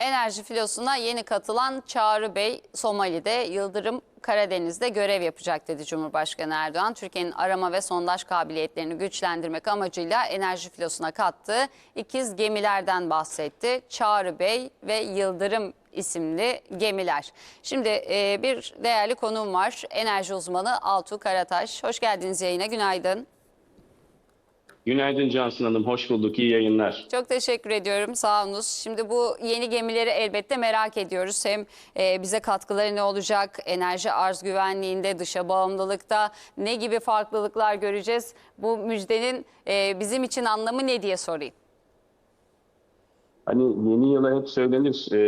Enerji filosuna yeni katılan Çağrı Bey Somali'de Yıldırım Karadeniz'de görev yapacak dedi Cumhurbaşkanı Erdoğan. Türkiye'nin arama ve sondaj kabiliyetlerini güçlendirmek amacıyla enerji filosuna kattığı ikiz gemilerden bahsetti. Çağrı Bey ve Yıldırım isimli gemiler. Şimdi e, bir değerli konuğum var. Enerji uzmanı Altuğ Karataş. Hoş geldiniz yayına. Günaydın. Günaydın Cansın Hanım, hoş bulduk. İyi yayınlar. Çok teşekkür ediyorum. Sağ olunuz. Şimdi bu yeni gemileri elbette merak ediyoruz. Hem e, bize katkıları ne olacak? Enerji arz güvenliğinde, dışa bağımlılıkta ne gibi farklılıklar göreceğiz? Bu müjdenin e, bizim için anlamı ne diye sorayım. Hani yeni yıla hep söylenir, e,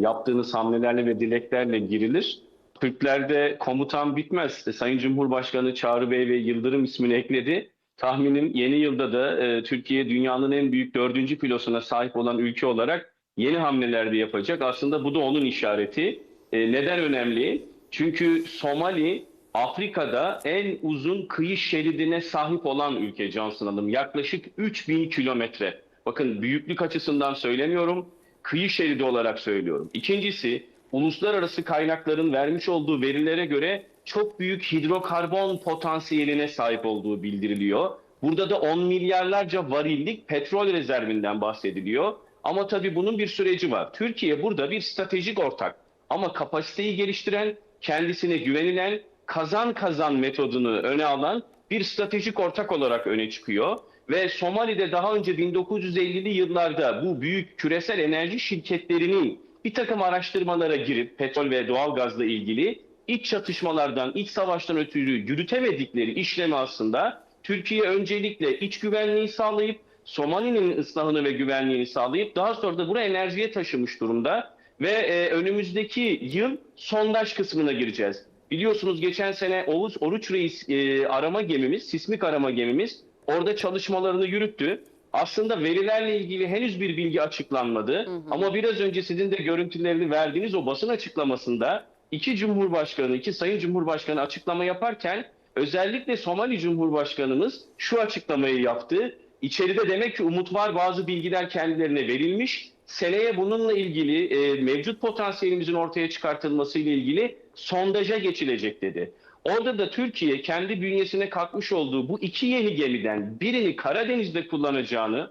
yaptığınız hamlelerle ve dileklerle girilir. Türklerde komutan bitmez. E, Sayın Cumhurbaşkanı Çağrı Bey ve Yıldırım ismini ekledi. Tahminim yeni yılda da e, Türkiye dünyanın en büyük dördüncü filosuna sahip olan ülke olarak yeni hamleler de yapacak. Aslında bu da onun işareti. E, neden önemli? Çünkü Somali Afrika'da en uzun kıyı şeridine sahip olan ülke Cansın Hanım. Yaklaşık 3000 kilometre. Bakın büyüklük açısından söylemiyorum, kıyı şeridi olarak söylüyorum. İkincisi, uluslararası kaynakların vermiş olduğu verilere göre çok büyük hidrokarbon potansiyeline sahip olduğu bildiriliyor. Burada da 10 milyarlarca varillik petrol rezervinden bahsediliyor. Ama tabii bunun bir süreci var. Türkiye burada bir stratejik ortak ama kapasiteyi geliştiren, kendisine güvenilen, kazan kazan metodunu öne alan bir stratejik ortak olarak öne çıkıyor. Ve Somali'de daha önce 1950'li yıllarda bu büyük küresel enerji şirketlerinin bir takım araştırmalara girip petrol ve doğalgazla ilgili iç çatışmalardan, iç savaştan ötürü yürütemedikleri işlemi aslında Türkiye öncelikle iç güvenliği sağlayıp Somali'nin ıslahını ve güvenliğini sağlayıp daha sonra da buraya enerjiye taşımış durumda ve e, önümüzdeki yıl sondaj kısmına gireceğiz. Biliyorsunuz geçen sene Oğuz Oruç Reis e, arama gemimiz, sismik arama gemimiz orada çalışmalarını yürüttü. Aslında verilerle ilgili henüz bir bilgi açıklanmadı. Ama biraz önce sizin de görüntülerini verdiğiniz o basın açıklamasında iki cumhurbaşkanı, iki sayın cumhurbaşkanı açıklama yaparken özellikle Somali Cumhurbaşkanımız şu açıklamayı yaptı. İçeride demek ki umut var, bazı bilgiler kendilerine verilmiş. Seneye bununla ilgili e, mevcut potansiyelimizin ortaya çıkartılması ile ilgili sondaja geçilecek dedi. Orada da Türkiye kendi bünyesine katmış olduğu bu iki yeni gemiden birini Karadeniz'de kullanacağını,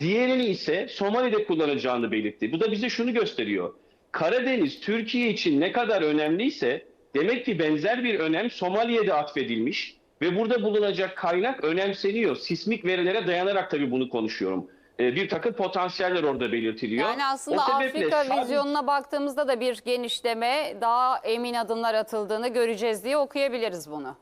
diğerini ise Somali'de kullanacağını belirtti. Bu da bize şunu gösteriyor. Karadeniz Türkiye için ne kadar önemliyse demek ki benzer bir önem Somali'ye atfedilmiş ve burada bulunacak kaynak önemseniyor. Sismik verilere dayanarak tabii bunu konuşuyorum. Ee, bir takım potansiyeller orada belirtiliyor. Yani aslında O Afrika sadece- vizyonuna baktığımızda da bir genişleme, daha emin adımlar atıldığını göreceğiz diye okuyabiliriz bunu.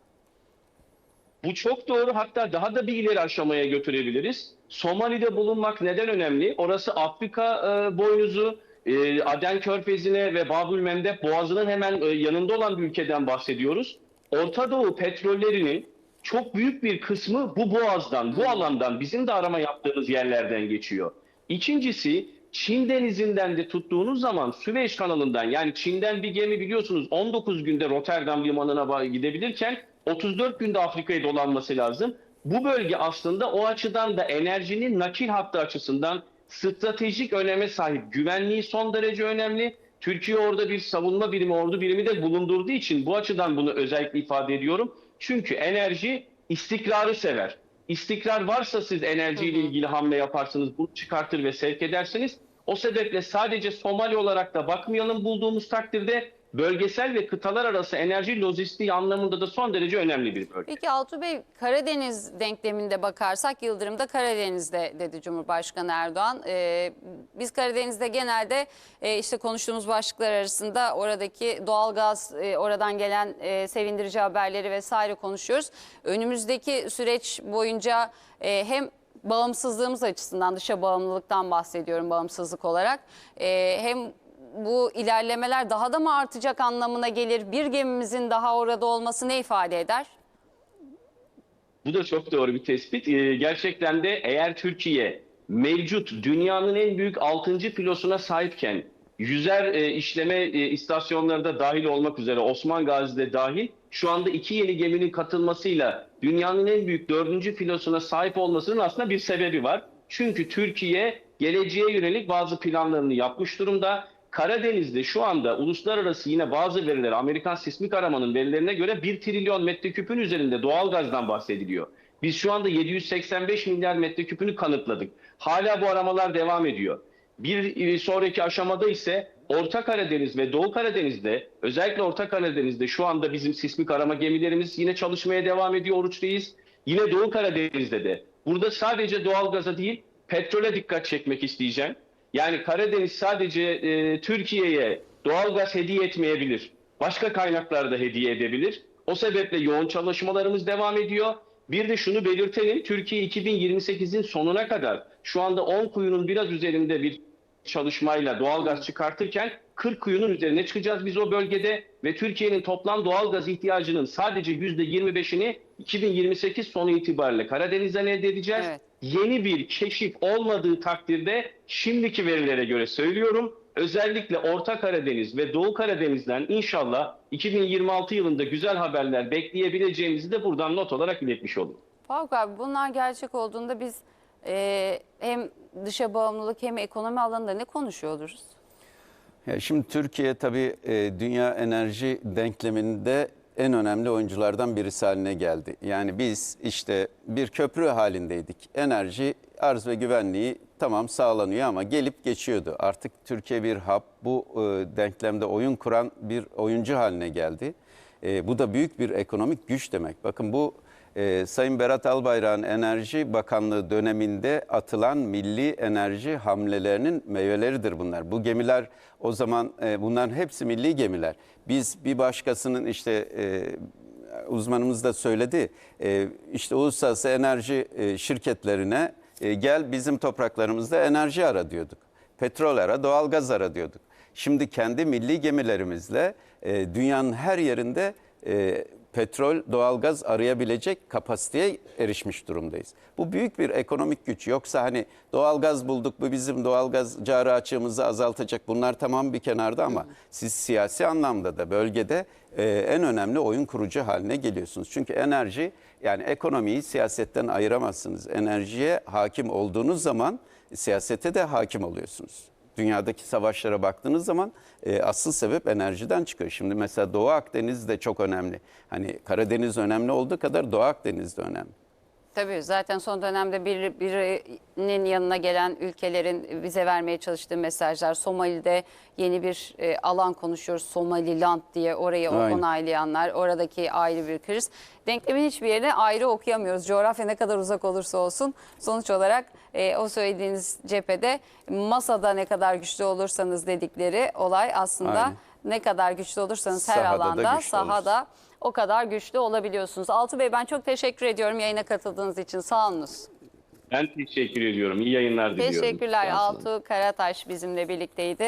Bu çok doğru. Hatta daha da bir ileri aşamaya götürebiliriz. Somali'de bulunmak neden önemli? Orası Afrika e, boynuzu, e, Aden Körfezi'ne ve Babül Mendeb Boğazı'nın hemen e, yanında olan bir ülkeden bahsediyoruz. Orta Doğu petrollerinin çok büyük bir kısmı bu boğazdan, bu alandan, bizim de arama yaptığımız yerlerden geçiyor. İkincisi, Çin denizinden de tuttuğunuz zaman Süveyş kanalından yani Çin'den bir gemi biliyorsunuz 19 günde Rotterdam limanına gidebilirken 34 günde Afrika'ya dolanması lazım. Bu bölge aslında o açıdan da enerjinin nakil hattı açısından stratejik öneme sahip. Güvenliği son derece önemli. Türkiye orada bir savunma birimi, ordu birimi de bulundurduğu için bu açıdan bunu özellikle ifade ediyorum. Çünkü enerji istikrarı sever. İstikrar varsa siz enerjiyle ilgili hamle yaparsınız, bunu çıkartır ve sevk edersiniz. O sebeple sadece Somali olarak da bakmayalım bulduğumuz takdirde bölgesel ve kıtalar arası enerji lojistiği anlamında da son derece önemli bir bölge. Peki Altuğ Bey Karadeniz denkleminde bakarsak Yıldırım da Karadeniz'de dedi Cumhurbaşkanı Erdoğan. Ee, biz Karadeniz'de genelde e, işte konuştuğumuz başlıklar arasında oradaki doğalgaz, e, oradan gelen e, sevindirici haberleri vesaire konuşuyoruz. Önümüzdeki süreç boyunca e, hem bağımsızlığımız açısından dışa bağımlılıktan bahsediyorum bağımsızlık olarak. E, hem bu ilerlemeler daha da mı artacak anlamına gelir? Bir gemimizin daha orada olması ne ifade eder? Bu da çok doğru bir tespit. Ee, gerçekten de eğer Türkiye mevcut dünyanın en büyük 6. filosuna sahipken yüzer e, işleme e, istasyonları da dahil olmak üzere Osman Gazi'de dahil şu anda iki yeni geminin katılmasıyla dünyanın en büyük 4. filosuna sahip olmasının aslında bir sebebi var. Çünkü Türkiye geleceğe yönelik bazı planlarını yapmış durumda. Karadeniz'de şu anda uluslararası yine bazı veriler Amerikan sismik aramanın verilerine göre 1 trilyon metreküpün üzerinde doğal gazdan bahsediliyor. Biz şu anda 785 milyar metreküpünü kanıtladık. Hala bu aramalar devam ediyor. Bir e, sonraki aşamada ise Orta Karadeniz ve Doğu Karadeniz'de özellikle Orta Karadeniz'de şu anda bizim sismik arama gemilerimiz yine çalışmaya devam ediyor Oruç. Yine Doğu Karadeniz'de de. Burada sadece doğalgaza değil petrole dikkat çekmek isteyeceğim. Yani Karadeniz sadece e, Türkiye'ye doğalgaz hediye etmeyebilir. Başka kaynaklarda hediye edebilir. O sebeple yoğun çalışmalarımız devam ediyor. Bir de şunu belirtelim. Türkiye 2028'in sonuna kadar şu anda 10 kuyunun biraz üzerinde bir çalışmayla doğalgaz çıkartırken 40 kuyunun üzerine çıkacağız biz o bölgede ve Türkiye'nin toplam doğalgaz ihtiyacının sadece %25'ini 2028 sonu itibariyle Karadeniz'den elde edeceğiz. Evet. Yeni bir keşif olmadığı takdirde şimdiki verilere göre söylüyorum özellikle Orta Karadeniz ve Doğu Karadeniz'den inşallah 2026 yılında güzel haberler bekleyebileceğimizi de buradan not olarak iletmiş oldum. Faruk abi bunlar gerçek olduğunda biz e, hem dışa bağımlılık hem ekonomi alanında ne konuşuyor oluruz? Ya şimdi Türkiye tabii e, dünya enerji denkleminde en önemli oyunculardan birisi haline geldi. Yani biz işte bir köprü halindeydik. Enerji arz ve güvenliği tamam sağlanıyor ama gelip geçiyordu. Artık Türkiye bir hub bu e, denklemde oyun kuran bir oyuncu haline geldi. E, bu da büyük bir ekonomik güç demek. Bakın bu e, Sayın Berat Albayrak'ın Enerji Bakanlığı döneminde atılan milli enerji hamlelerinin meyveleridir bunlar. Bu gemiler o zaman e, bunların hepsi milli gemiler. Biz bir başkasının işte e, uzmanımız da söyledi. E, işte uluslararası enerji e, şirketlerine e, gel bizim topraklarımızda enerji ara diyorduk. Petrol ara, doğalgaz ara diyorduk. Şimdi kendi milli gemilerimizle e, dünyanın her yerinde e, petrol, doğalgaz arayabilecek kapasiteye erişmiş durumdayız. Bu büyük bir ekonomik güç. Yoksa hani doğalgaz bulduk bu bizim doğalgaz cari açığımızı azaltacak. Bunlar tamam bir kenarda ama siz siyasi anlamda da bölgede e, en önemli oyun kurucu haline geliyorsunuz. Çünkü enerji yani ekonomiyi siyasetten ayıramazsınız. Enerjiye hakim olduğunuz zaman siyasete de hakim oluyorsunuz. Dünyadaki savaşlara baktığınız zaman e, asıl sebep enerjiden çıkıyor. Şimdi mesela Doğu Akdeniz de çok önemli. Hani Karadeniz önemli olduğu kadar Doğu Akdeniz de önemli. Tabii zaten son dönemde bir, birinin yanına gelen ülkelerin bize vermeye çalıştığı mesajlar. Somali'de yeni bir e, alan konuşuyoruz. Somaliland diye orayı Aynen. onaylayanlar. Oradaki ayrı bir kriz. Denklemin hiçbir yerine ayrı okuyamıyoruz. Coğrafya ne kadar uzak olursa olsun. Sonuç olarak e, o söylediğiniz cephede masada ne kadar güçlü olursanız dedikleri olay aslında Aynen. Ne kadar güçlü olursanız her Sahada da alanda güçlü sahada o kadar güçlü olabiliyorsunuz. Altı Bey ben çok teşekkür ediyorum yayına katıldığınız için. Sağ olunuz. Ben teşekkür ediyorum. İyi yayınlar diliyorum. Teşekkürler. Altuğ Karataş bizimle birlikteydi.